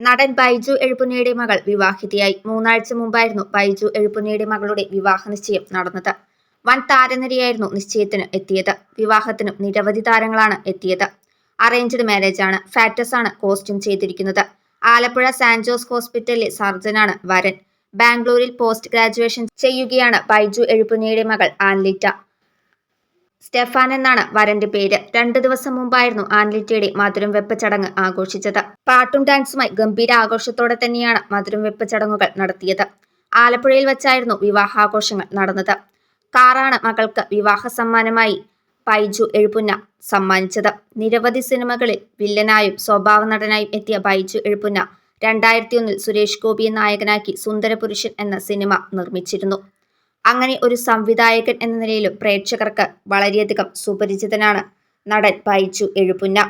നടൻ ബൈജു എഴുപുന്നയുടെ മകൾ വിവാഹിതയായി. മൂന്നാഴ്ച മുമ്പായിരുന്നു ബൈജു എഴുപുന്നയുടെ മകളുടെ വിവാഹ നിശ്ചയം നടന്നത്. വൻ താരനിരയായിരുന്നു നിശ്ചയത്തിന് എത്തിയത്. വിവാഹത്തിനും നിരവധി താരങ്ങളാണ് എത്തിയത്. അറേഞ്ച്ഡ് മാരേജ് ആണ് ഫാറ്റസ് ആണ് കോസ്റ്റ്യൂം ചെയ്തിരിക്കുന്നത്. ആലപ്പുഴ സാന്റ് ജോസ് ഹോസ്പിറ്റലിലെ സർജനാണ് വരൻ. ബാംഗ്ലൂരിൽ പോസ്റ്റ് ഗ്രാജുവേഷൻ ചെയ്യുകയാണ് ബൈജു എഴുപുന്നയുടെ മകൾ ആൻലിറ്റ. സ്റ്റെഫാൻ എന്നാണ് വരന്റെ പേര്. രണ്ടു ദിവസം മുമ്പായിരുന്നു ആൻലിറ്റയുടെ മധുരം വെപ്പ് ചടങ്ങ് ആഘോഷിച്ചത്. പാട്ടും ഡാൻസുമായി ഗംഭീര ആഘോഷത്തോടെ തന്നെയാണ് മധുരം വെപ്പ് ചടങ്ങുകൾ നടത്തിയത്. ആലപ്പുഴയിൽ വെച്ചായിരുന്നു വിവാഹാഘോഷങ്ങൾ നടന്നത്. കാറാണ് മകൾക്ക് വിവാഹ സമ്മാനമായി ബൈജു എഴുപുന്ന സമ്മാനിച്ചത്. നിരവധി സിനിമകളിൽ വില്ലനായും സ്വഭാവ നടനായും എത്തിയ ബൈജു എഴുപുന്ന രണ്ടായിരത്തി ഒന്നിൽ സുരേഷ് ഗോപിയെ നായകനാക്കി സുന്ദരപുരുഷൻ എന്ന സിനിമ നിർമ്മിച്ചിരുന്നു. അങ്ങനെ ഒരു സംവിധായകൻ എന്ന നിലയിലും പ്രേക്ഷകർക്ക് വളരെയധികം സുപരിചിതനാണ് നടൻ ബൈജു എഴുപുന്ന.